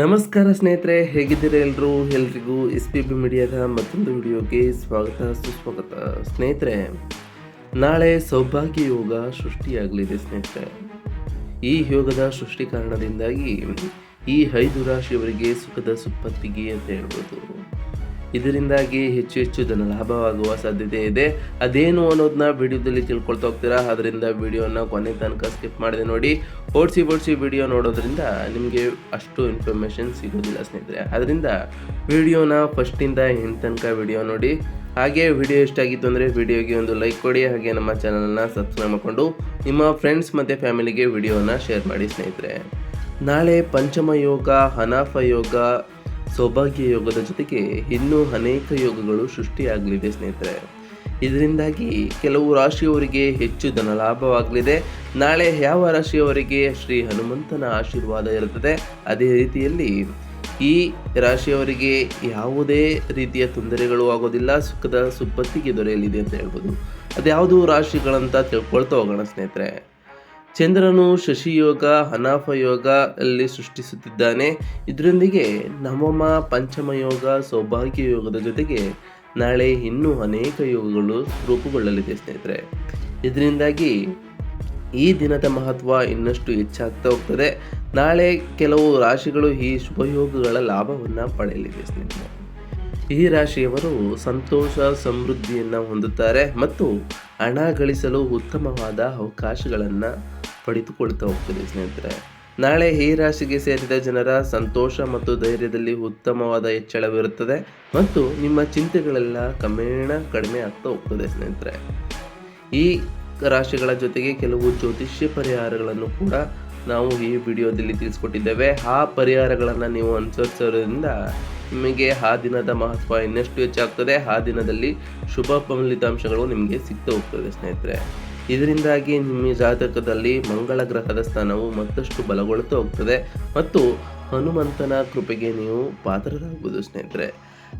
ನಮಸ್ಕಾರ ಸ್ನೇಹಿತರೆ, ಹೇಗಿದ್ದೀರಾ ಎಲ್ಲರೂ ಎಲ್ರಿಗೂ ಎಸ್ ಪಿ ಬಿ ಮೀಡಿಯಾದ ಮತ್ತೊಂದು ವಿಡಿಯೋಗೆ ಸ್ವಾಗತ, ಸುಸ್ವಾಗತ. ಸ್ನೇಹಿತರೆ, ನಾಳೆ ಸೌಭಾಗ್ಯ ಯೋಗ ಸೃಷ್ಟಿಯಾಗಲಿದೆ ಸ್ನೇಹಿತರೆ. ಈ ಯೋಗದ ಸೃಷ್ಟಿ ಕಾರಣದಿಂದಾಗಿ ಈ ಐದು ರಾಶಿಯವರಿಗೆ ಸುಖದ ಸುಪ್ಪತ್ತಿಗೆ ಅಂತ ಹೇಳ್ಬೋದು. ಇದರಿಂದಾಗಿ ಹೆಚ್ಚು ಹೆಚ್ಚು ಜನ ಲಾಭವಾಗುವ ಸಾಧ್ಯತೆ ಇದೆ. ಅದೇನು ಅನ್ನೋದನ್ನ ವಿಡಿಯೋದಲ್ಲಿ ತಿಳ್ಕೊಳ್ತಾ ಹೋಗ್ತೀರಾ? ಅದರಿಂದ ವಿಡಿಯೋನ ಕೊನೆ ತನಕ ಸ್ಕಿಪ್ ಮಾಡಿದೆ ನೋಡಿ. ಓಡಿಸಿ ಓಡಿಸಿ ವಿಡಿಯೋ ನೋಡೋದ್ರಿಂದ ನಿಮಗೆ ಅಷ್ಟು ಇನ್ಫಾರ್ಮೇಷನ್ ಸಿಗೋದಿಲ್ಲ ಸ್ನೇಹಿತರೆ. ಅದರಿಂದ ವಿಡಿಯೋನ ಫಸ್ಟಿಂದ ಎಂಡ್ ತನಕ ವಿಡಿಯೋ ನೋಡಿ. ಹಾಗೆ ವಿಡಿಯೋ ಇಷ್ಟ ಆಗಿತ್ತು ಅಂದರೆ ವಿಡಿಯೋಗೆ ಒಂದು ಲೈಕ್ ಕೊಡಿ. ಹಾಗೆ ನಮ್ಮ ಚಾನಲನ್ನು ಸಬ್ಸ್ಕ್ರೈಬ್ ಮಾಡಿಕೊಂಡು ನಿಮ್ಮ ಫ್ರೆಂಡ್ಸ್ ಮತ್ತು ಫ್ಯಾಮಿಲಿಗೆ ವಿಡಿಯೋನ ಶೇರ್ ಮಾಡಿ ಸ್ನೇಹಿತರೆ. ನಾಳೆ ಪಂಚಮ ಯೋಗ ಹನಾಫ ಯೋಗ ಸೌಭಾಗ್ಯ ಯೋಗದ ಜೊತೆಗೆ ಇನ್ನೂ ಅನೇಕ ಯೋಗಗಳು ಸೃಷ್ಟಿಯಾಗಲಿದೆ ಸ್ನೇಹಿತರೆ. ಇದರಿಂದಾಗಿ ಕೆಲವು ರಾಶಿಯವರಿಗೆ ಹೆಚ್ಚು ಧನ ಲಾಭವಾಗಲಿದೆ. ನಾಳೆ ಯಾವ ರಾಶಿಯವರಿಗೆ ಶ್ರೀ ಹನುಮಂತನ ಆಶೀರ್ವಾದ ಇರುತ್ತದೆ? ಅದೇ ರೀತಿಯಲ್ಲಿ ಈ ರಾಶಿಯವರಿಗೆ ಯಾವುದೇ ರೀತಿಯ ತೊಂದರೆಗಳು ಆಗೋದಿಲ್ಲ. ಸುಖದ ಸುಪ್ಪತ್ತಿಗೆ ದೊರೆಯಲಿದೆ ಅಂತ ಹೇಳ್ಬೋದು. ಅದ್ಯಾವುದು ರಾಶಿಗಳಂತ ತಿಳ್ಕೊಳ್ತಾ ಹೋಗೋಣ ಸ್ನೇಹಿತರೆ. ಚಂದ್ರನು ಶಶಿಯೋಗ ಹನಾಫ ಯೋಗ ಅಲ್ಲಿ ಸೃಷ್ಟಿಸುತ್ತಿದ್ದಾನೆ. ಇದರೊಂದಿಗೆ ನವಮ ಪಂಚಮ ಯೋಗ ಸೌಭಾಗ್ಯ ಯೋಗದ ಜೊತೆಗೆ ನಾಳೆ ಇನ್ನೂ ಅನೇಕ ಯೋಗಗಳು ರೂಪುಗೊಳ್ಳಲಿದೆ ಸ್ನೇಹಿತರೆ. ಇದರಿಂದಾಗಿ ಈ ದಿನದ ಮಹತ್ವ ಇನ್ನಷ್ಟು ಹೆಚ್ಚಾಗ್ತಾ ಹೋಗ್ತದೆ. ನಾಳೆ ಕೆಲವು ರಾಶಿಗಳು ಈ ಶುಭಯೋಗಗಳ ಲಾಭವನ್ನು ಪಡೆಯಲಿದೆ ಸ್ನೇಹಿತರೆ. ಈ ರಾಶಿಯವರು ಸಂತೋಷ, ಸಮೃದ್ಧಿಯನ್ನು ಹೊಂದುತ್ತಾರೆ ಮತ್ತು ಹಣ ಗಳಿಸಲು ಉತ್ತಮವಾದ ಅವಕಾಶಗಳನ್ನು ಪಡೆದುಕೊಳ್ತಾ ಹೋಗ್ತದೆ ಸ್ನೇಹಿತರೆ. ನಾಳೆ ಈ ರಾಶಿಗೆ ಸೇರಿದ ಜನರ ಸಂತೋಷ ಮತ್ತು ಧೈರ್ಯದಲ್ಲಿ ಉತ್ತಮವಾದ ಹೆಚ್ಚಳವಿರುತ್ತದೆ ಮತ್ತು ನಿಮ್ಮ ಚಿಂತೆಗಳೆಲ್ಲ ಕ್ರಮೇಣ ಕಡಿಮೆ ಆಗ್ತಾ ಹೋಗ್ತದೆ ಸ್ನೇಹಿತರೆ. ಈ ರಾಶಿಗಳ ಜೊತೆಗೆ ಕೆಲವು ಜ್ಯೋತಿಷ್ಯ ಪರಿಹಾರಗಳನ್ನು ಕೂಡ ನಾವು ಈ ವಿಡಿಯೋದಲ್ಲಿ ತಿಳಿಸ್ಕೊಟ್ಟಿದ್ದೇವೆ. ಆ ಪರಿಹಾರಗಳನ್ನು ನೀವು ಅನುಸರಿಸೋದ್ರಿಂದ ನಿಮಗೆ ಆ ದಿನದ ಮಹತ್ವ ಇನ್ನಷ್ಟು ಹೆಚ್ಚಾಗ್ತದೆ. ಆ ದಿನದಲ್ಲಿ ಶುಭ ಫಲಿತಾಂಶಗಳು ನಿಮಗೆ ಸಿಗ್ತಾ ಹೋಗ್ತದೆ ಸ್ನೇಹಿತರೆ. ಇದರಿಂದಾಗಿ ನಿಮ್ಮ ಜಾತಕದಲ್ಲಿ ಮಂಗಳ ಗ್ರಹದ ಸ್ಥಾನವು ಮತ್ತಷ್ಟು ಬಲಗೊಳ್ಳುತ್ತಾ ಹೋಗ್ತದೆ ಮತ್ತು ಹನುಮಂತನ ಕೃಪೆಗೆ ನೀವು ಪಾತ್ರರಾಗಬಹುದು ಸ್ನೇಹಿತರೆ.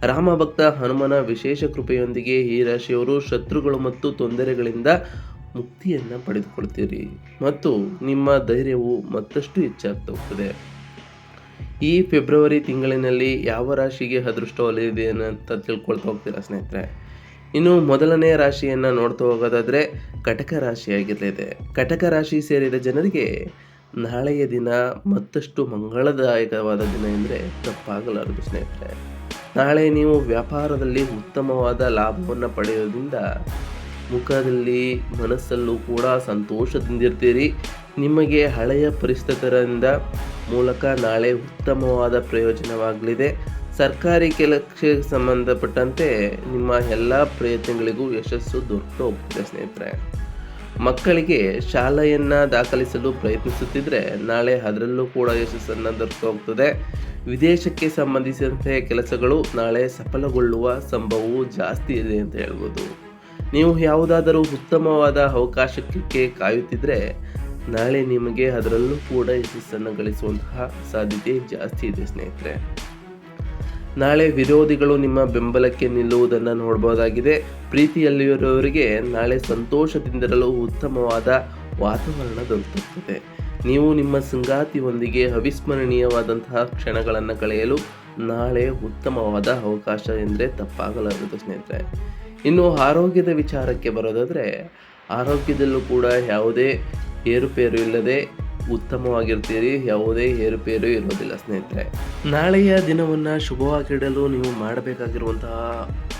ರಾಮ ಭಕ್ತ ಹನುಮನ ವಿಶೇಷ ಕೃಪೆಯೊಂದಿಗೆ ಈ ರಾಶಿಯವರು ಶತ್ರುಗಳು ಮತ್ತು ತೊಂದರೆಗಳಿಂದ ಮುಕ್ತಿಯನ್ನು ಪಡೆದುಕೊಳ್ತೀರಿ ಮತ್ತು ನಿಮ್ಮ ಧೈರ್ಯವು ಮತ್ತಷ್ಟು ಹೆಚ್ಚಾಗ್ತಾ ಹೋಗ್ತದೆ. ಈ ಫೆಬ್ರವರಿ ತಿಂಗಳಿನಲ್ಲಿ ಯಾವ ರಾಶಿಗೆ ಅದೃಷ್ಟ ಒಲಿದಿದೆ ಅಂತ ತಿಳ್ಕೊಳ್ತಾ ಹೋಗ್ತೀರಾ ಸ್ನೇಹಿತರೆ? ಇನ್ನು ಮೊದಲನೇ ರಾಶಿಯನ್ನು ನೋಡ್ತಾ ಹೋಗೋದಾದರೆ ಕಟಕ ರಾಶಿಯಾಗಿರಲಿದೆ. ಕಟಕ ರಾಶಿ ಸೇರಿದ ಜನರಿಗೆ ನಾಳೆಯ ದಿನ ಮತ್ತಷ್ಟು ಮಂಗಳದಾಯಕವಾದ ದಿನ ಎಂದರೆ ತಪ್ಪಾಗಲಾರದು ಸ್ನೇಹಿತರೆ. ನಾಳೆ ನೀವು ವ್ಯಾಪಾರದಲ್ಲಿ ಉತ್ತಮವಾದ ಲಾಭವನ್ನು ಪಡೆಯೋದ್ರಿಂದ ಮುಖದಲ್ಲಿ, ಮನಸ್ಸಲ್ಲೂ ಕೂಡ ಸಂತೋಷದಿಂದಿರ್ತೀರಿ ನಿಮಗೆ ಹಳೆಯ ಪರಿಸ್ಥಿತರಿಂದ ಮೂಲಕ ನಾಳೆ ಉತ್ತಮವಾದ ಪ್ರಯೋಜನವಾಗಲಿದೆ. ಸರ್ಕಾರಿ ಕೆಲಸಕ್ಕೆ ಸಂಬಂಧಪಟ್ಟಂತೆ ನಿಮ್ಮ ಎಲ್ಲ ಪ್ರಯತ್ನಗಳಿಗೂ ಯಶಸ್ಸು ದೊರಕುತ್ತಾ ಹೋಗ್ತದೆ ಸ್ನೇಹಿತರೆ. ಮಕ್ಕಳಿಗೆ ಶಾಲೆಯನ್ನು ದಾಖಲಿಸಲು ಪ್ರಯತ್ನಿಸುತ್ತಿದ್ದರೆ ನಾಳೆ ಅದರಲ್ಲೂ ಕೂಡ ಯಶಸ್ಸನ್ನು ದೊರಕುತ್ತಾ ಹೋಗ್ತದೆ ವಿದೇಶಕ್ಕೆ ಸಂಬಂಧಿಸಿದಂತೆ ಕೆಲಸಗಳು ನಾಳೆ ಸಫಲಗೊಳ್ಳುವ ಸಂಭವವು ಜಾಸ್ತಿ ಇದೆ ಅಂತ ಹೇಳ್ಬೋದು. ನೀವು ಯಾವುದಾದರೂ ಉತ್ತಮವಾದ ಅವಕಾಶಕ್ಕೆ ಕಾಯುತ್ತಿದ್ದರೆ ನಾಳೆ ನಿಮಗೆ ಅದರಲ್ಲೂ ಕೂಡ ಯಶಸ್ಸನ್ನು ಗಳಿಸುವಂತಹ ಸಾಧ್ಯತೆ ಜಾಸ್ತಿ ಇದೆ, ಸ್ನೇಹಿತರೆ. ನಾಳೆ ವಿರೋಧಿಗಳು ನಿಮ್ಮ ಬೆಂಬಲಕ್ಕೆ ನಿಲ್ಲುವುದನ್ನು ನೋಡಬಹುದಾಗಿದೆ ಪ್ರೀತಿಯಲ್ಲಿರುವವರಿಗೆ ನಾಳೆ ಸಂತೋಷದಿಂದಿರಲು ಉತ್ತಮವಾದ ವಾತಾವರಣ ದೊರಕುತ್ತದೆ. ನೀವು ನಿಮ್ಮ ಸಂಗಾತಿಯೊಂದಿಗೆ ಅವಿಸ್ಮರಣೀಯವಾದಂತಹ ಕ್ಷಣಗಳನ್ನು ಕಳೆಯಲು ನಾಳೆ ಉತ್ತಮವಾದ ಅವಕಾಶ ಎಂದರೆ ತಪ್ಪಾಗಲಾರದು ಸ್ನೇಹಿತರೆ. ಇನ್ನು ಆರೋಗ್ಯದ ವಿಚಾರಕ್ಕೆ ಬರೋದಾದರೆ, ಆರೋಗ್ಯದಲ್ಲೂ ಕೂಡ ಯಾವುದೇ ಏರುಪೇರು ಇಲ್ಲದೆ ಉತ್ತಮವಾಗಿರ್ತೀರಿ, ಯಾವುದೇ ಏರುಪೇರು ಇರೋದಿಲ್ಲ ಸ್ನೇಹಿತರೆ. ನಾಳೆಯ ದಿನವನ್ನು ಶುಭವಾಗಿಡಲು ನೀವು ಮಾಡಬೇಕಾಗಿರುವಂತಹ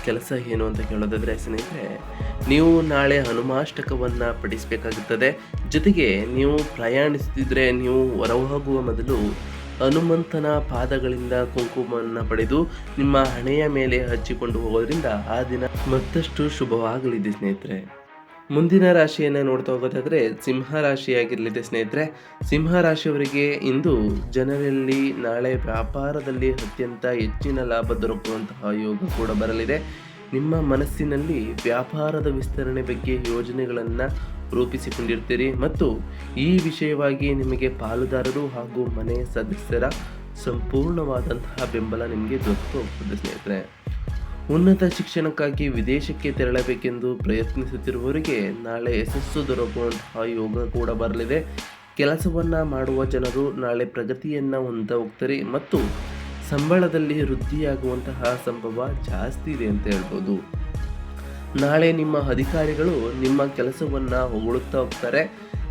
ಕೆಲಸ ಏನು ಅಂತ ಕೇಳೋದಾದರೆ ಸ್ನೇಹಿತರೆ, ನೀವು ನಾಳೆ ಹನುಮಾಷ್ಟಕವನ್ನು ಪಠಿಸಬೇಕಾಗುತ್ತದೆ ಜೊತೆಗೆ ನೀವು ಪ್ರಯಾಣಿಸುತ್ತಿದ್ದರೆ ನೀವು ಹೊರಹೋಗುವ ಮೊದಲು ಹನುಮಂತನ ಪಾದಗಳಿಂದ ಕುಂಕುಮವನ್ನು ಪಡೆದು ನಿಮ್ಮ ಹಣೆಯ ಮೇಲೆ ಹಚ್ಚಿಕೊಂಡು ಹೋಗೋದ್ರಿಂದ ಆ ದಿನ ಮತ್ತಷ್ಟು ಶುಭವಾಗಲಿದೆ ಸ್ನೇಹಿತರೆ. ಮುಂದಿನ ರಾಶಿಯನ್ನು ನೋಡ್ತಾ ಹೋಗೋದಾದರೆ ಸಿಂಹ ರಾಶಿಯಾಗಿರಲಿದೆ ಸ್ನೇಹಿತರೆ. ಸಿಂಹ ರಾಶಿಯವರಿಗೆ ಇಂದು ಜನರಲ್ಲಿ ನಾಳೆ ವ್ಯಾಪಾರದಲ್ಲಿ ಅತ್ಯಂತ ಹೆಚ್ಚಿನ ಲಾಭ ದೊರಕುವಂತಹ ಯೋಗ ಕೂಡ ಬರಲಿದೆ. ನಿಮ್ಮ ಮನಸ್ಸಿನಲ್ಲಿ ವ್ಯಾಪಾರದ ವಿಸ್ತರಣೆ ಬಗ್ಗೆ ಯೋಜನೆಗಳನ್ನು ರೂಪಿಸಿಕೊಂಡಿರ್ತೀರಿ ಮತ್ತು ಈ ವಿಷಯವಾಗಿ ನಿಮಗೆ ಪಾಲುದಾರರು ಹಾಗೂ ಮನೆಯ ಸದಸ್ಯರ ಸಂಪೂರ್ಣವಾದಂತಹ ಬೆಂಬಲ ನಿಮಗೆ ದೊರಕು ಹೋಗ್ತದೆ ಸ್ನೇಹಿತರೆ. ಉನ್ನತ ಶಿಕ್ಷಣಕ್ಕಾಗಿ ವಿದೇಶಕ್ಕೆ ತೆರಳಬೇಕೆಂದು ಪ್ರಯತ್ನಿಸುತ್ತಿರುವವರಿಗೆ ನಾಳೆ ಯಶಸ್ಸು ದೊರಕುವಂತಹ ಯೋಗ ಕೂಡ ಬರಲಿದೆ. ಕೆಲಸವನ್ನು ಮಾಡುವ ಜನರು ನಾಳೆ ಪ್ರಗತಿಯನ್ನು ಹೊಂದ ಹೋಗ್ತಾರೆ ಮತ್ತು ಸಂಬಳದಲ್ಲಿ ವೃದ್ಧಿಯಾಗುವಂತಹ ಸಂಭವ ಜಾಸ್ತಿ ಇದೆ ಅಂತ ಹೇಳ್ಬೋದು. ನಾಳೆ ನಿಮ್ಮ ಅಧಿಕಾರಿಗಳು ನಿಮ್ಮ ಕೆಲಸವನ್ನು ಹೊಗಳುತ್ತಾ ಹೋಗ್ತಾರೆ.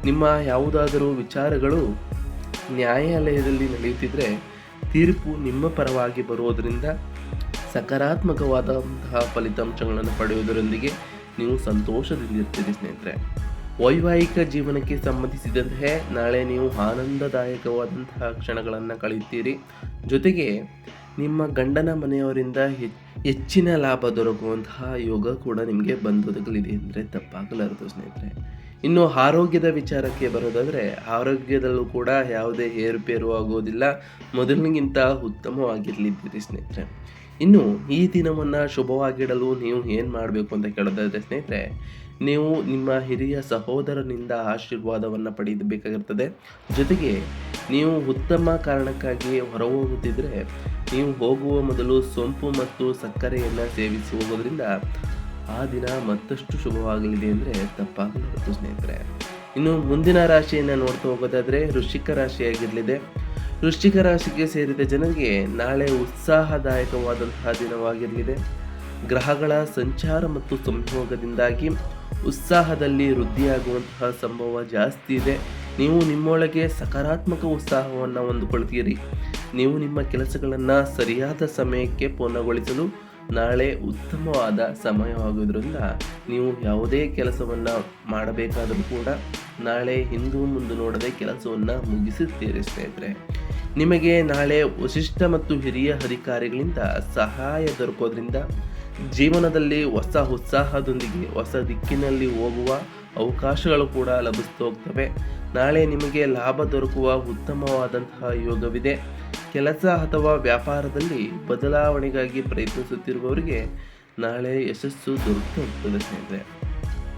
ನಿಮ್ಮ ಯಾವುದಾದರೂ ವಿಚಾರಗಳು ನ್ಯಾಯಾಲಯದಲ್ಲಿ ನಡೆಯುತ್ತಿದ್ದರೆ ತೀರ್ಪು ನಿಮ್ಮ ಪರವಾಗಿ ಬರುವುದರಿಂದ ಸಕಾರಾತ್ಮಕವಾದಂತಹ ಫಲಿತಾಂಶಗಳನ್ನು ಪಡೆಯುವುದರೊಂದಿಗೆ ನೀವು ಸಂತೋಷದಿಂದಿರ್ತೀರಿ ಸ್ನೇಹಿತರೆ. ವೈವಾಹಿಕ ಜೀವನಕ್ಕೆ ಸಂಬಂಧಿಸಿದಂತೆ ನಾಳೆ ನೀವು ಆನಂದದಾಯಕವಾದಂತಹ ಕ್ಷಣಗಳನ್ನು ಕಳೆಯುತ್ತೀರಿ. ಜೊತೆಗೆ ನಿಮ್ಮ ಗಂಡನ ಮನೆಯವರಿಂದ ಹೆಚ್ಚಿನ ಲಾಭ ದೊರಕುವಂತಹ ಯೋಗ ಕೂಡ ನಿಮಗೆ ಬಂದೊದಗಲಿದೆ ಅಂದರೆ ತಪ್ಪಾಗಲಾರದು ಸ್ನೇಹಿತರೆ. ಇನ್ನು ಆರೋಗ್ಯದ ವಿಚಾರಕ್ಕೆ ಬರೋದಾದರೆ ಆರೋಗ್ಯದಲ್ಲೂ ಕೂಡ ಯಾವುದೇ ಏರುಪೇರು ಆಗೋದಿಲ್ಲ. ಮೊದಲಿಗಿಂತ ಉತ್ತಮವಾಗಿರಲಿದ್ದೀರಿ ಸ್ನೇಹಿತರೆ. ಇನ್ನು ಈ ದಿನವನ್ನು ಶುಭವಾಗಿಡಲು ನೀವು ಏನು ಮಾಡಬೇಕು ಅಂತ ಕೇಳೋದಾದರೆ ಸ್ನೇಹಿತರೆ, ನೀವು ನಿಮ್ಮ ಹಿರಿಯ ಸಹೋದರನಿಂದ ಆಶೀರ್ವಾದವನ್ನು ಪಡೆಯಬೇಕಾಗಿರ್ತದೆ ಜೊತೆಗೆ ನೀವು ಉತ್ತಮ ಕಾರಣಕ್ಕಾಗಿ ಹೊರ ಹೊರಹೋಗುತ್ತಿದ್ದರೆ ನೀವು ಹೋಗುವ ಮೊದಲು ಸೊಂಪು ಮತ್ತು ಸಕ್ಕರೆಯನ್ನು ಸೇವಿಸಿ ಹೋಗೋದ್ರಿಂದ ಆ ದಿನ ಮತ್ತಷ್ಟು ಶುಭವಾಗಲಿದೆ ಅಂದರೆ ತಪ್ಪಾಗಲಾರದು ಸ್ನೇಹಿತರೆ. ಇನ್ನು ಮುಂದಿನ ರಾಶಿಯನ್ನು ನೋಡ್ತಾ ಹೋಗೋದಾದರೆ ವೃಶ್ಚಿಕ ರಾಶಿಯಾಗಿರಲಿದೆ. ವೃಶ್ಚಿಕ ರಾಶಿಗೆ ಸೇರಿದ ಜನರಿಗೆ ನಾಳೆ ಉತ್ಸಾಹದಾಯಕವಾದಂತಹ ದಿನವಾಗಿರಲಿದೆ. ಗ್ರಹಗಳ ಸಂಚಾರ ಮತ್ತು ಸಂಯೋಗದಿಂದಾಗಿ ಉತ್ಸಾಹದಲ್ಲಿ ವೃದ್ಧಿಯಾಗುವಂತಹ ಸಂಭವ ಜಾಸ್ತಿ ಇದೆ. ನೀವು ನಿಮ್ಮೊಳಗೆ ಸಕಾರಾತ್ಮಕ ಉತ್ಸಾಹವನ್ನು ಹೊಂದಿಕೊಳ್ತೀರಿ. ನೀವು ನಿಮ್ಮ ಕೆಲಸಗಳನ್ನು ಸರಿಯಾದ ಸಮಯಕ್ಕೆ ಪೂರ್ಣಗೊಳಿಸಲು ನಾಳೆ ಉತ್ತಮವಾದ ಸಮಯವಾಗುವುದರಿಂದ ನೀವು ಯಾವುದೇ ಕೆಲಸವನ್ನು ಮಾಡಬೇಕಾದರೂ ಕೂಡ ನಾಳೆ ಹಿಂದೂ ಮುಂದೆ ನೋಡದೆ ಕೆಲಸವನ್ನು ಮುಗಿಸುತ್ತೀರಿ ಸ್ನೇಹಿತರೆ ನಿಮಗೆ ನಾಳೆ ವಶಿಷ್ಠ ಮತ್ತು ಹಿರಿಯ ಅಧಿಕಾರಿಗಳಿಂದ ಸಹಾಯ ದೊರಕೋದ್ರಿಂದ ಜೀವನದಲ್ಲಿ ಹೊಸ ಉತ್ಸಾಹದೊಂದಿಗೆ ಹೊಸ ದಿಕ್ಕಿನಲ್ಲಿ ಹೋಗುವ ಅವಕಾಶಗಳು ಕೂಡ ಲಭಿಸ್ತಾ ಹೋಗ್ತವೆ. ನಾಳೆ ನಿಮಗೆ ಲಾಭ ದೊರಕುವ ಉತ್ತಮವಾದಂತಹ ಯೋಗವಿದೆ. ಕೆಲಸ ಅಥವಾ ವ್ಯಾಪಾರದಲ್ಲಿ ಬದಲಾವಣೆಗಾಗಿ ಪ್ರಯತ್ನಿಸುತ್ತಿರುವವರಿಗೆ ನಾಳೆ ಯಶಸ್ಸು ದೊರಕುತ್ತಾ ಸ್ನೇಹಿತರೆ.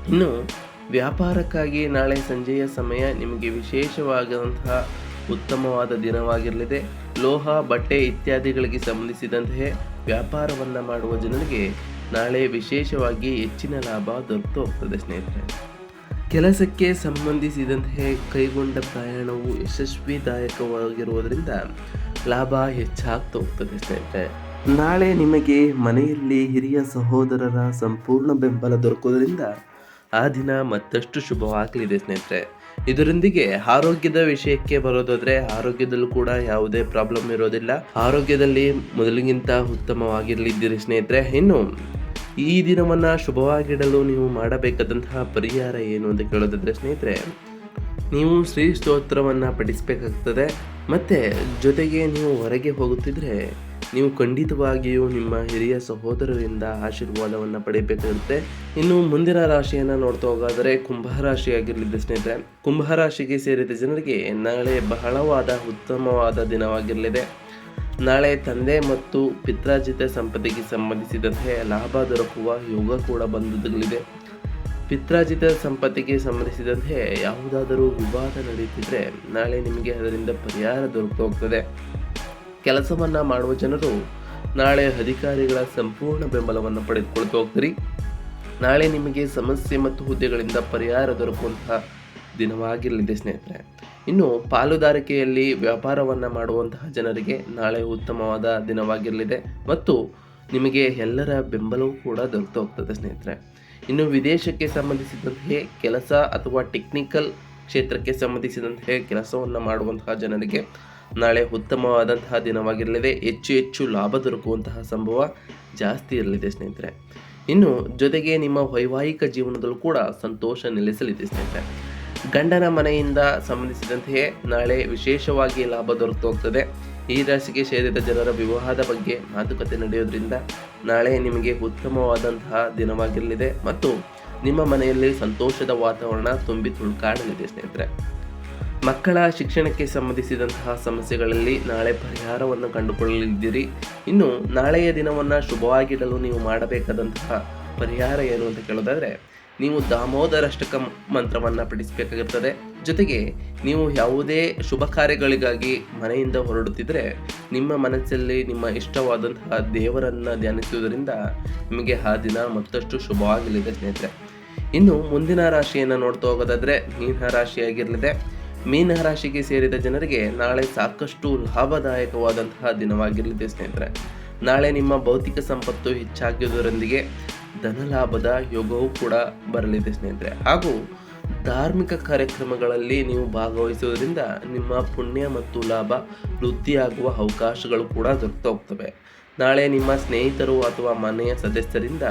ಇನ್ನು ವ್ಯಾಪಾರಕ್ಕಾಗಿ ನಾಳೆ ಸಂಜೆಯ ಸಮಯ ನಿಮಗೆ ವಿಶೇಷವಾದಂತಹ ಉತ್ತಮವಾದ ದಿನವಾಗಿರಲಿದೆ. ಲೋಹ, ಬಟ್ಟೆ ಇತ್ಯಾದಿಗಳಿಗೆ ಸಂಬಂಧಿಸಿದಂತೆ ವ್ಯಾಪಾರವನ್ನು ಮಾಡುವ ಜನರಿಗೆ ನಾಳೆ ವಿಶೇಷವಾಗಿ ಹೆಚ್ಚಿನ ಲಾಭ ದೊರೆತು ಹೋಗ್ತದೆ ಸ್ನೇಹಿತರೆ. ಕೆಲಸಕ್ಕೆ ಸಂಬಂಧಿಸಿದಂತೆ ಕೈಗೊಂಡ ಪ್ರಯಾಣವು ಯಶಸ್ವಿದಾಯಕವಾಗಿರುವುದರಿಂದ ಲಾಭ ಹೆಚ್ಚಾಗ್ತಾ ಹೋಗ್ತದೆ ಸ್ನೇಹಿತರೆ. ನಾಳೆ ನಿಮಗೆ ಮನೆಯಲ್ಲಿ ಹಿರಿಯ ಸಹೋದರರ ಸಂಪೂರ್ಣ ಬೆಂಬಲ ದೊರಕುವುದರಿಂದ ಆ ದಿನ ಮತ್ತಷ್ಟು ಶುಭವಾಗಲಿದೆ ಸ್ನೇಹಿತರೆ. ಇದರೊಂದಿಗೆ ಆರೋಗ್ಯದ ವಿಷಯಕ್ಕೆ ಬರೋದಾದ್ರೆ ಆರೋಗ್ಯದಲ್ಲೂ ಕೂಡ ಯಾವುದೇ ಪ್ರಾಬ್ಲಮ್ ಇರೋದಿಲ್ಲ. ಆರೋಗ್ಯದಲ್ಲಿ ಮೊದಲಿಗಿಂತ ಉತ್ತಮವಾಗಿರಲಿದ್ದೀರಿ ಸ್ನೇಹಿತರೆ. ಇನ್ನು ಈ ದಿನವನ್ನ ಶುಭವಾಗಿಡಲು ನೀವು ಮಾಡಬೇಕಾದಂತಹ ಪರಿಹಾರ ಏನು ಅಂತ ಕೇಳೋದಾದ್ರೆ ಸ್ನೇಹಿತರೆ, ನೀವು ಶ್ರೀ ಸ್ತೋತ್ರವನ್ನು ಪಠಿಸಬೇಕಾಗ್ತದೆ. ಮತ್ತು ಜೊತೆಗೆ ನೀವು ಹೊರಗೆ ಹೋಗುತ್ತಿದ್ರೆ ನೀವು ಖಂಡಿತವಾಗಿಯೂ ನಿಮ್ಮ ಹಿರಿಯ ಸಹೋದರರಿಂದ ಆಶೀರ್ವಾದವನ್ನು ಪಡೆಯಬೇಕಾಗುತ್ತೆ. ಇನ್ನು ಮುಂದಿನ ರಾಶಿಯನ್ನು ನೋಡ್ತಾ ಹೋಗಾದರೆ ಕುಂಭರಾಶಿಯಾಗಿರಲಿದೆ ಸ್ನೇಹಿತರೆ. ಕುಂಭರಾಶಿಗೆ ಸೇರಿದ ಜನರಿಗೆ ನಾಳೆ ಬಹಳವಾದ ಉತ್ತಮವಾದ ದಿನವಾಗಿರಲಿದೆ. ನಾಳೆ ತಂದೆ ಮತ್ತು ಪಿತ್ರಾಜಿತ ಸಂಪತ್ತಿಗೆ ಸಂಬಂಧಿಸಿದಂತೆ ಲಾಭ ದೊರಕುವ ಯೋಗ ಕೂಡ ಬಂದದಲ್ಲಿದೆ ಪಿತ್ರಾಜಿತ ಸಂಪತ್ತಿಗೆ ಸಂಬಂಧಿಸಿದಂತೆ ಯಾವುದಾದರೂ ವಿವಾದ ನಡೆಯುತ್ತಿದ್ದರೆ ನಾಳೆ ನಿಮಗೆ ಅದರಿಂದ ಪರಿಹಾರ ದೊರಕು ಹೋಗ್ತದೆ ಕೆಲಸವನ್ನು ಮಾಡುವ ಜನರು ನಾಳೆ ಅಧಿಕಾರಿಗಳ ಸಂಪೂರ್ಣ ಬೆಂಬಲವನ್ನು ಪಡೆದುಕೊಳ್ತಾ ಹೋಗ್ತೀರಿ. ನಾಳೆ ನಿಮಗೆ ಸಮಸ್ಯೆ ಮತ್ತು ಹುದ್ದೆಗಳಿಂದ ಪರಿಹಾರ ದೊರಕುವಂತಹ ದಿನವಾಗಿರಲಿದೆ ಸ್ನೇಹಿತರೆ. ಇನ್ನು ಪಾಲುದಾರಿಕೆಯಲ್ಲಿ ವ್ಯಾಪಾರವನ್ನು ಮಾಡುವಂತಹ ಜನರಿಗೆ ನಾಳೆ ಉತ್ತಮವಾದ ದಿನವಾಗಿರಲಿದೆ ಮತ್ತು ನಿಮಗೆ ಎಲ್ಲರ ಬೆಂಬಲವೂ ಕೂಡ ದೊರೆತು ಹೋಗ್ತದೆ ಸ್ನೇಹಿತರೆ. ಇನ್ನು ವಿದೇಶಕ್ಕೆ ಸಂಬಂಧಿಸಿದಂತೆ ಕೆಲಸ ಅಥವಾ ಟೆಕ್ನಿಕಲ್ ಕ್ಷೇತ್ರಕ್ಕೆ ಸಂಬಂಧಿಸಿದಂತೆ ಕೆಲಸವನ್ನು ಮಾಡುವಂತಹ ಜನರಿಗೆ ನಾಳೆ ಉತ್ತಮವಾದಂತಹ ದಿನವಾಗಿರಲಿದೆ. ಹೆಚ್ಚು ಹೆಚ್ಚು ಲಾಭ ದೊರಕುವಂತಹ ಸಂಭವ ಜಾಸ್ತಿ ಇರಲಿದೆ ಸ್ನೇಹಿತರೆ. ಇನ್ನು ಜೊತೆಗೆ ನಿಮ್ಮ ವೈವಾಹಿಕ ಜೀವನದಲ್ಲೂ ಕೂಡ ಸಂತೋಷ ನೆಲೆಸಲಿದೆ ಸ್ನೇಹಿತರೆ. ಗಂಡನ ಮನೆಯಿಂದ ಸಂಬಂಧಿಸಿದಂತೆಯೇ ನಾಳೆ ವಿಶೇಷವಾಗಿ ಲಾಭ ದೊರೆತು ಹೋಗ್ತದೆ. ಈ ರಾಶಿಗೆ ಸೇರಿದ ಜನರ ವಿವಾಹದ ಬಗ್ಗೆ ಮಾತುಕತೆ ನಡೆಯೋದ್ರಿಂದ ನಾಳೆ ನಿಮಗೆ ಉತ್ತಮವಾದಂತಹ ದಿನವಾಗಿರಲಿದೆ. ಮತ್ತು ನಿಮ್ಮ ಮನೆಯಲ್ಲಿ ಸಂತೋಷದ ವಾತಾವರಣ ತುಂಬಿ ತುಳುಕಾಡಲಿದೆ ಸ್ನೇಹಿತರೆ. ಮಕ್ಕಳ ಶಿಕ್ಷಣಕ್ಕೆ ಸಂಬಂಧಿಸಿದಂತಹ ಸಮಸ್ಯೆಗಳಲ್ಲಿ ನಾಳೆ ಪರಿಹಾರವನ್ನು ಕಂಡುಕೊಳ್ಳಲಿದ್ದೀರಿ. ಇನ್ನು ನಾಳೆಯ ದಿನವನ್ನು ಶುಭವಾಗಿಡಲು ನೀವು ಮಾಡಬೇಕಾದಂತಹ ಪರಿಹಾರ ಏನು ಅಂತ ಕೇಳೋದಾದರೆ, ನೀವು ದಾಮೋದರಷ್ಟಕ ಮಂತ್ರವನ್ನು ಪಠಿಸಬೇಕಾಗಿರ್ತದೆ. ಜೊತೆಗೆ ನೀವು ಯಾವುದೇ ಶುಭ ಕಾರ್ಯಗಳಿಗಾಗಿ ಮನೆಯಿಂದ ಹೊರಡುತ್ತಿದ್ದರೆ ನಿಮ್ಮ ಮನಸ್ಸಲ್ಲಿ ನಿಮ್ಮ ಇಷ್ಟವಾದಂತಹ ದೇವರನ್ನು ಧ್ಯಾನಿಸುವುದರಿಂದ ನಿಮಗೆ ಆ ದಿನ ಮತ್ತಷ್ಟು ಶುಭವಾಗಲಿದೆ ಸ್ನೇಹಿತರೆ. ಇನ್ನು ಮುಂದಿನ ರಾಶಿಯನ್ನು ನೋಡ್ತಾ ಹೋಗೋದಾದರೆ ಮೀನ ರಾಶಿಯಾಗಿರಲಿದೆ ಮೀನ ರಾಶಿಗೆ ಸೇರಿದ ಜನರಿಗೆ ನಾಳೆ ಸಾಕಷ್ಟು ಲಾಭದಾಯಕವಾದಂತಹ ದಿನವಾಗಿರಲಿದೆ ಸ್ನೇಹಿತರೆ. ನಾಳೆ ನಿಮ್ಮ ಭೌತಿಕ ಸಂಪತ್ತು ಹೆಚ್ಚಾಗಿರುವುದರೊಂದಿಗೆ ಧನಲಾಭದ ಯೋಗವೂ ಕೂಡ ಬರಲಿದೆ ಸ್ನೇಹಿತರೆ. ಹಾಗೂ ಧಾರ್ಮಿಕ ಕಾರ್ಯಕ್ರಮಗಳಲ್ಲಿ ನೀವು ಭಾಗವಹಿಸುವುದರಿಂದ ನಿಮ್ಮ ಪುಣ್ಯ ಮತ್ತು ಲಾಭ ವೃದ್ಧಿಯಾಗುವ ಅವಕಾಶಗಳು ಕೂಡ ದೊರಕ್ತಾ ಹೋಗ್ತವೆ ನಾಳೆ ನಿಮ್ಮ ಸ್ನೇಹಿತರು ಅಥವಾ ಮನೆಯ ಸದಸ್ಯರಿಂದ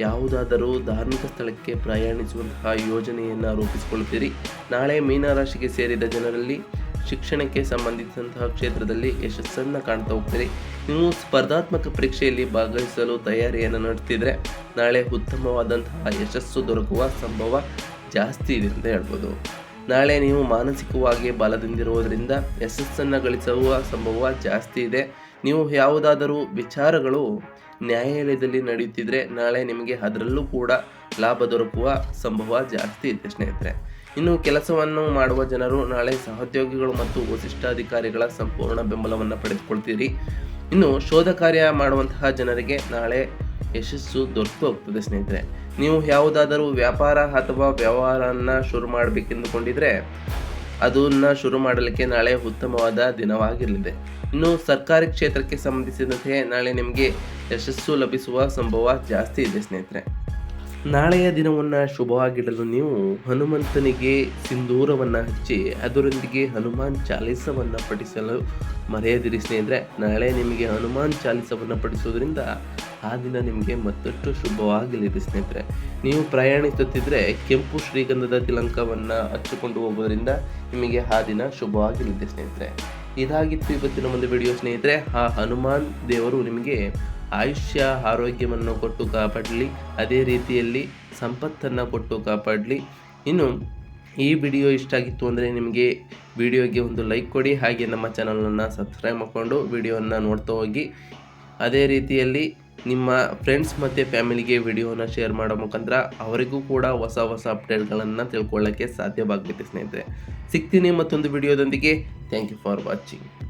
ಯಾವುದಾದರೂ ಧಾರ್ಮಿಕ ಸ್ಥಳಕ್ಕೆ ಪ್ರಯಾಣಿಸುವಂತಹ ಯೋಜನೆಯನ್ನು ರೂಪಿಸಿಕೊಳ್ಳುತ್ತೀರಿ. ನಾಳೆ ಮೀನರಾಶಿಗೆ ಸೇರಿದ ಜನರಲ್ಲಿ ಶಿಕ್ಷಣಕ್ಕೆ ಸಂಬಂಧಿಸಿದಂತಹ ಕ್ಷೇತ್ರದಲ್ಲಿ ಯಶಸ್ಸನ್ನು ಕಾಣ್ತಾ ಹೋಗ್ತೀರಿ. ನೀವು ಸ್ಪರ್ಧಾತ್ಮಕ ಪರೀಕ್ಷೆಯಲ್ಲಿ ಭಾಗವಹಿಸಲು ತಯಾರಿಯನ್ನು ನಡೆಸಿದರೆ ನಾಳೆ ಉತ್ತಮವಾದಂತಹ ಯಶಸ್ಸು ದೊರಕುವ ಸಂಭವ ಜಾಸ್ತಿ ಇದೆ ಅಂತ ಹೇಳ್ಬೋದು. ನಾಳೆ ನೀವು ಮಾನಸಿಕವಾಗಿ ಬಲದಿಂದಿರುವುದರಿಂದ ಯಶಸ್ಸನ್ನು ಗಳಿಸುವ ಸಂಭವ ಜಾಸ್ತಿ ಇದೆ. ನೀವು ಯಾವುದಾದರೂ ವಿಚಾರಗಳು ನ್ಯಾಯಾಲಯದಲ್ಲಿ ನಡೆಯುತ್ತಿದ್ರೆ ನಾಳೆ ನಿಮಗೆ ಅದರಲ್ಲೂ ಕೂಡ ಲಾಭ ದೊರಕುವ ಸಂಭವ ಜಾಸ್ತಿ ಇದೆ ಸ್ನೇಹಿತರೆ. ಇನ್ನು ಕೆಲಸವನ್ನು ಮಾಡುವ ಜನರು ನಾಳೆ ಸಹೋದ್ಯೋಗಿಗಳು ಮತ್ತು ವರಿಷ್ಠಾಧಿಕಾರಿಗಳ ಸಂಪೂರ್ಣ ಬೆಂಬಲವನ್ನು ಪಡೆದುಕೊಳ್ತೀರಿ. ಇನ್ನು ಶೋಧ ಕಾರ್ಯ ಮಾಡುವಂತಹ ಜನರಿಗೆ ನಾಳೆ ಯಶಸ್ಸು ದೊರೆತು ಹೋಗ್ತದೆ ಸ್ನೇಹಿತರೆ. ನೀವು ಯಾವುದಾದರೂ ವ್ಯಾಪಾರ ಅಥವಾ ವ್ಯವಹಾರವನ್ನು ಶುರು ಮಾಡಬೇಕೆಂದುಕೊಂಡಿದ್ರೆ ಅದನ್ನ ಶುರು ಮಾಡಲಿಕ್ಕೆ ನಾಳೆ ಉತ್ತಮವಾದ ದಿನವಾಗಿರಲಿದೆ. ಇನ್ನು ಸರ್ಕಾರಿ ಕ್ಷೇತ್ರಕ್ಕೆ ಸಂಬಂಧಿಸಿದಂತೆ ನಾಳೆ ನಿಮಗೆ ಯಶಸ್ಸು ಲಭಿಸುವ ಸಂಭವ ಜಾಸ್ತಿ ಇದೆ ಸ್ನೇಹಿತರೆ. ನಾಳೆಯ ದಿನವನ್ನು ಶುಭವಾಗಿಡಲು ನೀವು ಹನುಮಂತನಿಗೆ ಸಿಂಧೂರವನ್ನು ಹಚ್ಚಿ, ಅದರೊಂದಿಗೆ ಹನುಮಾನ್ ಚಾಲೀಸವನ್ನು ಪಠಿಸಲು ಮರೆಯದಿರಿ ಸ್ನೇಹಿತರೆ, ನಾಳೆ ನಿಮಗೆ ಹನುಮಾನ್ ಚಾಲೀಸವನ್ನು ಪಡಿಸೋದ್ರಿಂದ ಆ ದಿನ ನಿಮಗೆ ಮತ್ತಷ್ಟು ಶುಭವಾಗಲಿದೆ ಸ್ನೇಹಿತರೆ. ನೀವು ಪ್ರಯಾಣಿಸುತ್ತಿದ್ದರೆ ಕೆಂಪು ಶ್ರೀಗಂಧದ ತಿಲಂಕವನ್ನು ಹಚ್ಚಿಕೊಂಡು ಹೋಗೋದ್ರಿಂದ ನಿಮಗೆ ಆ ದಿನ ಶುಭವಾಗಲಿದೆ ಸ್ನೇಹಿತರೆ. ಇದಾಗಿತ್ತು ಇವತ್ತಿನ ಒಂದು ವಿಡಿಯೋ ಸ್ನೇಹಿತರೆ, ಆ ಹನುಮಾನ್ ದೇವರು ನಿಮಗೆ ಆಯುಷ್ಯ, ಆರೋಗ್ಯವನ್ನು ಕೊಟ್ಟು ಕಾಪಾಡಲಿ, ಅದೇ ರೀತಿಯಲ್ಲಿ ಸಂಪತ್ತನ್ನು ಕೊಟ್ಟು ಕಾಪಾಡಲಿ. ಇನ್ನು ಈ ವಿಡಿಯೋ ಇಷ್ಟ ಆಗಿತ್ತು ಅಂದರೆ ನಿಮಗೆ ವಿಡಿಯೋಗೆ ಒಂದು ಲೈಕ್ ಕೊಡಿ, ಹಾಗೆ ನಮ್ಮ ಚಾನಲನ್ನು ಸಬ್ಸ್ಕ್ರೈಬ್ ಮಾಡಿಕೊಂಡು ವಿಡಿಯೋವನ್ನು ನೋಡ್ತಾ ಹೋಗಿ. ಅದೇ ರೀತಿಯಲ್ಲಿ ನಿಮ್ಮ ಫ್ರೆಂಡ್ಸ್ ಮತ್ತು ಫ್ಯಾಮಿಲಿಗೆ ವಿಡಿಯೋನ ಶೇರ್ ಮಾಡೋ ಮುಖಾಂತರ ಅವರಿಗೂ ಕೂಡ ಹೊಸ ಹೊಸ ಅಪ್ಡೇಟ್ಗಳನ್ನು ತಿಳ್ಕೊಳ್ಳೋಕ್ಕೆ ಸಾಧ್ಯವಾಗುತ್ತೆ ಸ್ನೇಹಿತರೆ. ಸಿಗ್ತೀನಿ ಮತ್ತೊಂದು ವಿಡಿಯೋದೊಂದಿಗೆ. Thank you for watching